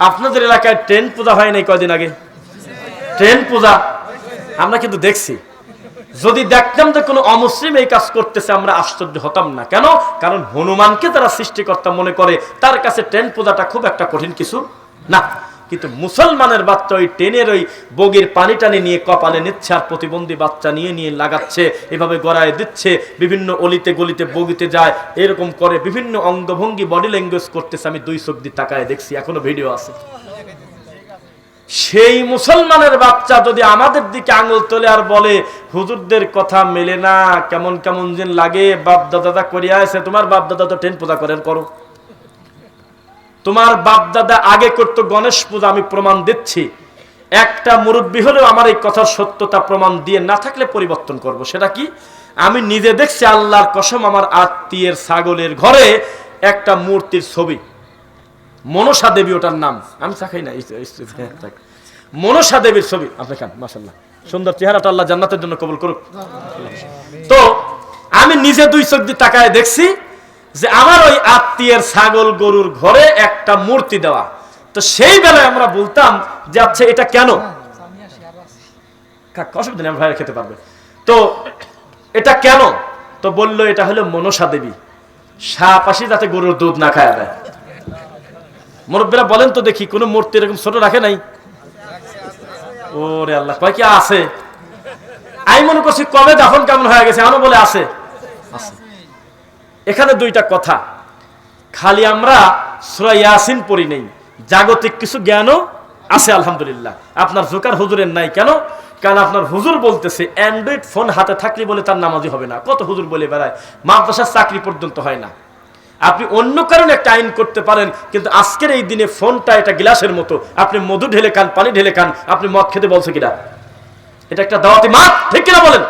আপনাদের এলাকায় ট্রেন পূজা হয় নাই কয়দিন আগে? ট্রেন পূজা আমরা কিন্তু দেখছি। যদি দেখতাম যে কোনো অমুসলিম এই কাজ করতেছে, আমরা আশ্চর্য হতাম না। কেন? কারণ হনুমানকে তারা সৃষ্টিকর্তা মনে করে, তার কাছে ট্রেন পূজাটা খুব একটা কঠিন কিছু না। কিন্তু মুসলমানের বাচ্চা ওই ট্রেনের ওই বগির পানি টানি নিয়ে কপালে নিচ্ছে আর প্রতিবন্ধী বাচ্চা নিয়ে নিয়ে লাগাচ্ছে, এভাবে গড়ায় দিচ্ছে, বিভিন্ন অলিতে গলিতে বগিতে যায়, এরকম করে বিভিন্ন অঙ্গভঙ্গি বডি ল্যাঙ্গুয়েজ করতেছে। আমি দুই চোখ দিয়ে তাকায় দেখছি, এখনও ভিডিও আছে। সেই মুসলমানের বাচ্চা যদি আমাদের দিকে আঙুল তোলে আর বলে, হুজুরদের কথা মেলে না, কেমন কেমন দিন লাগে বাপ দাদা করিয়া আছে তোমার বাপ দাদা তো ট্রেন পূজা করেন, করো। তোমার বাপ দাদা আগে করতো গণেশ পূজা, আমি প্রমাণ দিচ্ছি। একটা মুরব্বী হলেও আমার এই কথার সত্যতা প্রমাণ দিয়ে না থাকলে পরিবর্তন করব। সেটা কি? আমি নিজে দেখছি আল্লাহর কসম আমার আত্মীয়ের ছাগলের ঘরে একটা মূর্তির ছবি। মনসা দেবী ওটার নাম। আমি চাখাই না হ্যাঁ। মনসা দেবীর ছবি। আপনি খান মাসাল্লাহ সুন্দর চেহারাটা আল্লাহ জান্নাতের জন্য কবল করুক। তো, আমি নিজে দুই চোখ দিয়ে তাকায় দেখছি যে আমার ওই আত্মীয়ের ছাগল গরুর ঘরে একটা মূর্তি দেওয়া। তো সেই বেলায় আমরা বলতাম যে আচ্ছা এটা কেন? অসুবিধা ভাইরা খেতে পারবে। তো এটা কেন? তো বলল, এটা হলো মনসা দেবী। সাপ আসি যাতে গরুর দুধ না খায় দেয়। মুরব্বীরা বলেন তো দেখি, কোন মূর্তি এরকম ছোট রাখে নাই? ওরে আল্লাহ, কয় কি আছে? আমি মনে করছি কবে দাফন কেমন হয়ে গেছে এমন বলে আছে। এখানে দুইটা কথা। খালি আমরা সুরা ইয়াসিন পড়ি নেই। জাগতিক কিছু জ্ঞানও আছে, আলহামদুলিল্লাহ। আপনার জোকার হুজুরের নাই কেন? কারণ আপনার হুজুর বলতেছে অ্যান্ড্রয়েড ফোন হাতে থাকলে বলে তার নামাজি হবে না। কত হুজুর বলে বেড়ায়, মাদ্রাসার চাকরি পর্যন্ত হয় না। আপনি অন্য কারণে একটা আইন করতে পারেন, কিন্তু আজকের এই দিনে ফোনটা এটা গ্লাসের মতো। আপনি মধু ঢেলে খান, পানি ঢেলে খান, আপনি মদ খেতে বলছে কিনা? এটা একটা দাওয়াতি মাঠ, ঠিক কিনা বলেন?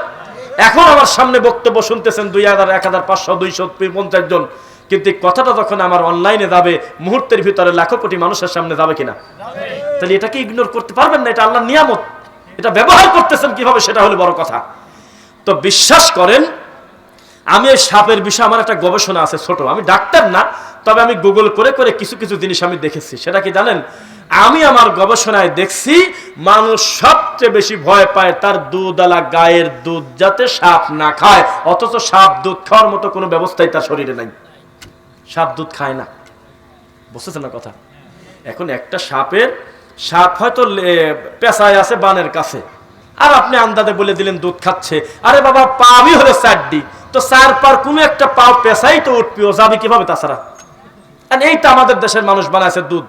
এখন আমার সামনে বক্তব্য শুনতেছেন দুই হাজার, এক হাজার পাঁচশো, দুইশো পঞ্চাশ জন। কিন্তু কথাটা যখন আমার অনলাইনে যাবে, মুহূর্তের ভিতরে লাখো কোটি মানুষের সামনে যাবে কিনা? তাহলে এটাকে ইগনোর করতে পারবেন না? এটা আল্লাহর নিয়ামত। এটা ব্যবহার করতেছেন কীভাবে, সেটা হলো বড় কথা। তো বিশ্বাস করেন, আমি এই সাপের বিষয়ে আমার একটা গবেষণা আছে ছোট। আমি ডাক্তার না, তবে আমি গুগল করে করে কিছু কিছু জিনিস আমি দেখেছি। সেটা কি জানেন? আমি আমার গবেষণায় দেখছি, মানুষ সবচেয়ে বেশি ভয় পায় তার দুধওয়ালা গায়ের দুধ যাতে সাপ না খায়। অথচ সাপ দুধ খাওয়ার মতো কোনো ব্যবস্থাই তার শরীরে নাই। সাপ দুধ খায় না। বুঝতেছেন না কথা? এখন একটা সাপের, সাপ হয়তো পেশায় আছে বানের কাছে। আর আপনি আন্দাজে বলে দিলেন দুধ খাচ্ছে। আরে বাবা পাবি হলো চারটি তো চার পার কোনো একটা পাও পেশাই তো উঠবি, ও যাবে কীভাবে তাছাড়া? আর এইটা আমাদের দেশের মানুষ বানাইছে দুধ।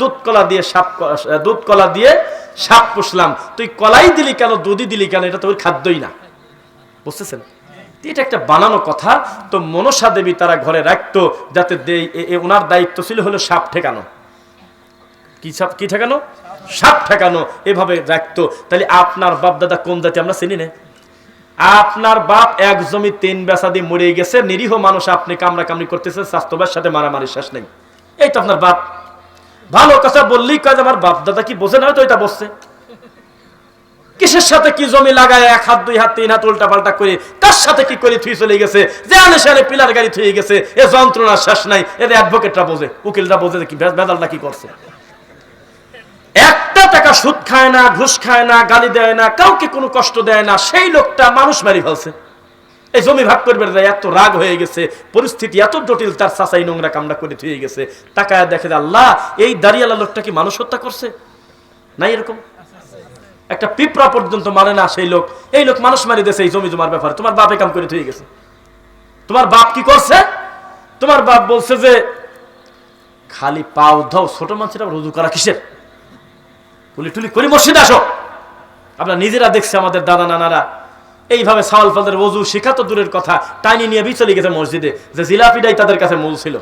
দুধ কলা দিয়ে সাপ দুধ কলা দিয়ে সাপ পুষলাম। তুই কলাই দিলি কেন, দুধই দিলি কেন, এটা তো ওর খাদ্যই না। বুঝতেছেন? এটা একটা বানানো কথা, তো মনসা দেবী তারা ঘরে রাখতো যাতে ওনার দায়িত্ব ছিল হলো সাপ ঠেকানো। কি সাপ, কি ঠেকানো? সাপ ঠেকানো, এভাবে রাখতো। তাহলে আপনার বাপ দাদা কোন জাতি, আমরা চিনি না। আপনার বাপ এক জমি তিন বেসা দিয়ে মরে গেছে, নিরীহ মানুষ আপনি কামড়া কামড়ি করতেছেন স্বাস্থ্যবার সাথে মারামারি শেষ নেই। এই তো আপনার বাপ। ভালো কথা বললেই কাজ আমার বাপ দাদা কি বোঝে না তো এটা বসছে। কিসের সাথে কি জমি লাগায়, এক হাত, দুই হাত, তিন হাত, উল্টা পাল্টা করে, তার সাথে কি করে থুই চলে গেছে? যে আনে পিলার গাড়ি থুয়ে গেছে, এ যন্ত্রণার শেষ নাই এদের অ্যাডভোকেটরা বোঝে, উকিলরা বোঝে কি ভেজালটা কি করছে। একটা টাকা সুদ খায় না, ঘুষ খায় না, গালি দেয় না, কাউকে কোনো কষ্ট দেয় না, সেই লোকটা মানুষ মারি ফেলছে। এই জমি ভাগ করবে এত রাগ হয়ে গেছে, পরিস্থিতি এত জটিল, তার চাচাই নোংরা কামড়া করে থুয়ে গেছে। তাকায় দেখে আল্লাহ, এই দাঁড়িয়ালা লোকটা কি মানুষ হত্যা করছে? নাই এরকম? একটা পিঁপড়া পর্যন্ত মারে না সেই লোক। এই লোক মানুষ মারি দিয়েছে এই জমি জমার ব্যাপারে। তোমার বাপে কাম করে থুয়ে গেছে। তোমার বাপ কি করছে? তোমার বাপ বলছে যে, খালি পাও ধাও, ছোট মানুষের রুজু করা কিসের? পুলি টুলি করি মসজিদে আসো। আমরা নিজেরা দেখছি আমাদের দাদা, নানারা। এইভাবে সাওয়াল ফাদের ওজু শিখা তো দূরের কথা। টাইনি নিয়ে বি চলে গেছে মসজিদে। যে জিলাপিটাই তাদের কাছে মূল ছিল।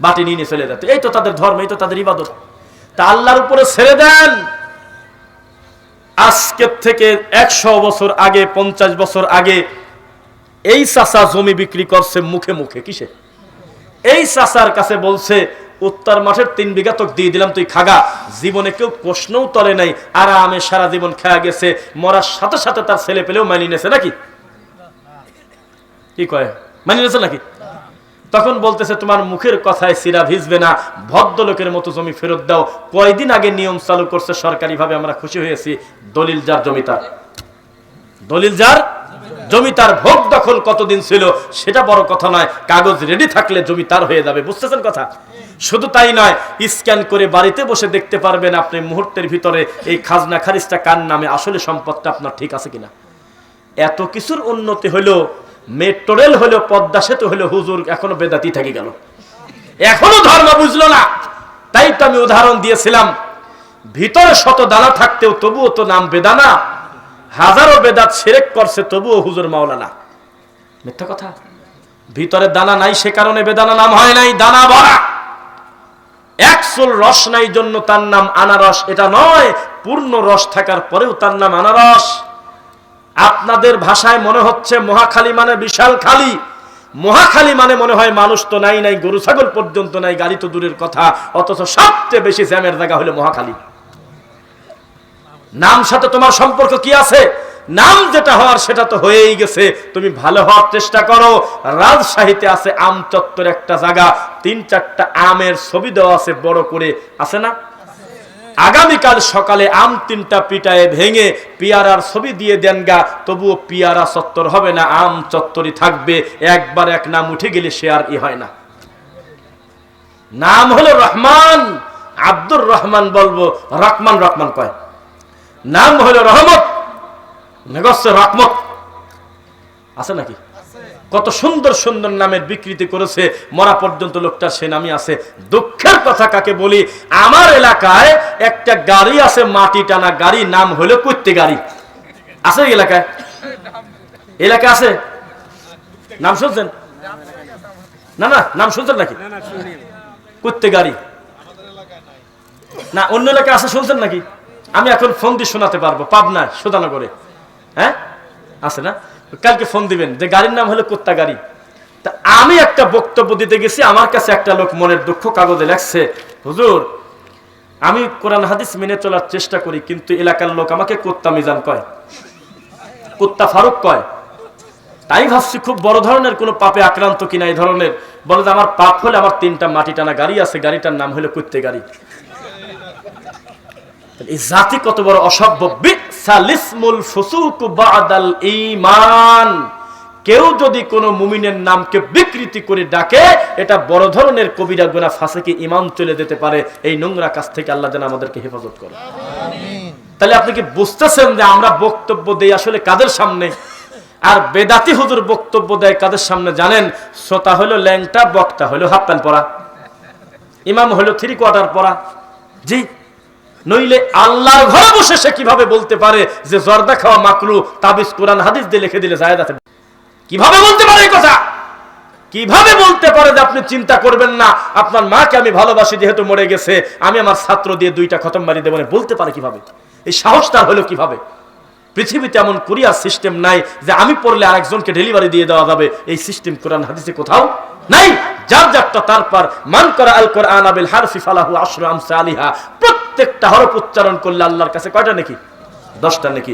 বাটি নিয়ে চলে যেত। এই তো তাদের ধর্ম, এই তো তাদের ইবাদত। তা আল্লাহর উপরে ছেড়ে দেন। আজকের থেকে একশো বছর আগে, পঞ্চাশ বছর আগে, এই চাষা জমি বিক্রি করছে মুখে মুখে। কিসে? এই চাষার কাছে বলছে উত্তর মাঠের তিন বিঘা তোকে দিয়ে দিলাম তুই খাগা। জীবনে কেউ প্রশ্নও তলে নাই, আরামে সারা জীবন খাওয়া গেছে, মরার সাথে সাথে তার ছেলে পেলেও মানিয়ে নেছে নাকি? কি কয়? মানিয়ে নেছে নাকি? তখন বলতেছে, তোমার মুখের কথায় সিরা ভিজবে না, ভদ্রলোকের মতো জমি ফেরত দাও। কয়দিন আগে নিয়ম চালু করছে, সরকারিভাবে আমরা খুশি হয়েছি। দলিল যার জমিতার দলিল যার? জমি তার। ভোগ দখল কতদিন ছিল, সেটা বড় কথা নয়। কাগজ রেডি থাকলে জমি তার হয়ে যাবে। বুঝতেছেন কথা? শুধু তাই নয়, স্ক্যান করে বাড়িতে বসে দেখতে পারবেন আপনি মুহূর্তের ভিতরে এই খাজনা খারিজটা কার নামে, আসলে সম্পদটা আপনার ঠিক আছে কিনা। এত কিছুর উন্নতি হলো মেট্রো রেল হলো পদ্মা সেতু হলো হুজুর এখনও বেদাতি থেকে গেল। এখনও ধর্ম বুঝলো না। তাই তো আমি উদাহরণ দিয়েছিলাম, ভিতরে শত দানা থাকতেও তবুও তো নাম বেদানা, হাজারো বেদাত সেরেক করছে, তবুও হুজুর মাওলানা। মিথ্যা কথা? ভিতরে দানা নাই, সে কারণে বেদানা নাম হয় নাই, দানা ভরা। একচুল রস নাই জন্য তার নাম আনারস। এটা নয়, পূর্ণ রস থাকার পরেও তার নাম আনারস। আপনাদের ভাষায় মনে হচ্ছে মহাখালী মানে বিশাল খালি। মহাখালী মানে মনে হয় মানুষ তো নাই নাই গরু, ছাগল পর্যন্ত নাই, গাড়ি তো দূরের কথা। অথচ সবচেয়ে বেশি জ্যামের জায়গা হলো মহাখালী। নাম সাথে তোমার সম্পর্ক কি আছে? নাম যেটা হওয়ার সেটা তো হয়েই গেছে। তুমি ভালো হওয়ার চেষ্টা করো। রাজশাহীতে আছে আম চত্বর একটা জায়গা। তিন চারটা আমের ছবি দেওয়া আছে বড় করে। আছে না? আগামীকাল সকালে আম তিনটা পিটায় ভেঙে পিয়ারার ছবি দিয়ে দেন গা। তবুও পিয়ারা চত্বর হবে না, আম চত্বরই থাকবে। একবার এক নাম উঠে গেলে সে আর ই হয় না। নাম হলো রহমান। আব্দুর রহমান বলব। রহমান রহমান কয়। নাম হলো রহমত। নেগস্য রহমত আছে নাকি? কত সুন্দর সুন্দর নামের বিকৃতি করেছে, মরা পর্যন্ত লোকটার সে নামই আছে। দুঃখের কথা কাকে বলি? আমার এলাকায় একটা গাড়ি আছে, মাটি টানা গাড়ি, নাম হলো কৈত্যে গাড়ি। আছে এলাকায়? এলাকায় আছে? নাম শুনছেন? না না, নাম শুনছেন নাকি? কৈত্যে গাড়ি। না, অন্য এলাকায় আছে শুনছেন নাকি? আমি এখন ফোন দিয়ে শোনাতে পারব পাবনা সুদানগরে হ্যাঁ? আছে না? কালকে ফোন দিবেন যে গাড়ির নাম হলো কুত্তা গাড়ি। তা আমি একটা বক্তব্য দিতে গেছি, আমার কাছে একটা লোক মনের দুঃখ কাগজে লেখছে, হুজুর, আমি কোরআন হাদিস মেনে চলার চেষ্টা করি, কিন্তু এলাকার লোক আমাকে কুত্তা মিজান কয়। কুত্তা ফারুক কয়। তাই ভাবছি খুব বড় ধরনের কোনো পাপে আক্রান্ত কিনা এই ধরনের। বলে যে আমার পাপ হলে আমার তিনটা মাটি টানা গাড়ি আছে, গাড়িটার নাম হলো কুত্তে গাড়ি। এই জাতি কত বড় অসভ্য বিসালিসমুল ফুসুক বাদাল ঈমান। কেউ যদি কোনো মুমিনের নামকে বিকৃতি করে ডাকে এটা বড় ধরনের কবিরা গুনাহ ফাসেকে ইমান চলে যেতে পারে। এই নোংরা কাছ থেকে আল্লাহ যেন আমাদেরকে হেফাজত করে তাহলে আপনি কি বুঝতেছেন যে আমরা বক্তব্য দেই আসলে কাদের সামনে? আর বেদাতি হুজুর বক্তব্য দেয় কাদের সামনে জানেন? শ্রোতা হলো ল্যাংটা বক্তা হলো হাফ প্যান্ট পরা। ইমাম হলো থ্রি কোয়ার্টার পরা। জি। নইলে আল্লাহর ঘরে বসে সে কীভাবে বলতে পারে যে জর্দা খাওয়া মাকরু, তাবিজ, কোরআন, হাদিস দিয়ে লিখে দিলে জায়েদ আছে কীভাবে বলতে পারে এই কথা? কীভাবে বলতে পারে যে আপনি চিন্তা করবেন না? আপনার মাকে আমি ভালোবাসি যেহেতু মরে গেছে, আমি আমার ছাত্র দিয়ে দুইটা খতম মারি দেবো বলতে পারে কীভাবে? এই সাহস তার হলো কীভাবে? পৃথিবীতে এমন কুরিয়ার সিস্টেম নাই যে আমি পড়লে আরেকজনকে ডেলিভারি দিয়ে দেওয়া যাবে। এই সিস্টেম কোরআন, হাদিসে কোথাও নাই। যার যারটা তারপর মান করা আল কোরআন আবিল হারফি ফালাহু আশরু আমসা আলিহা প্রত্যেকটা হরফ উচ্চারণ করলে আল্লাহর কাছে কয়টা নাকি? দশটা নাকি?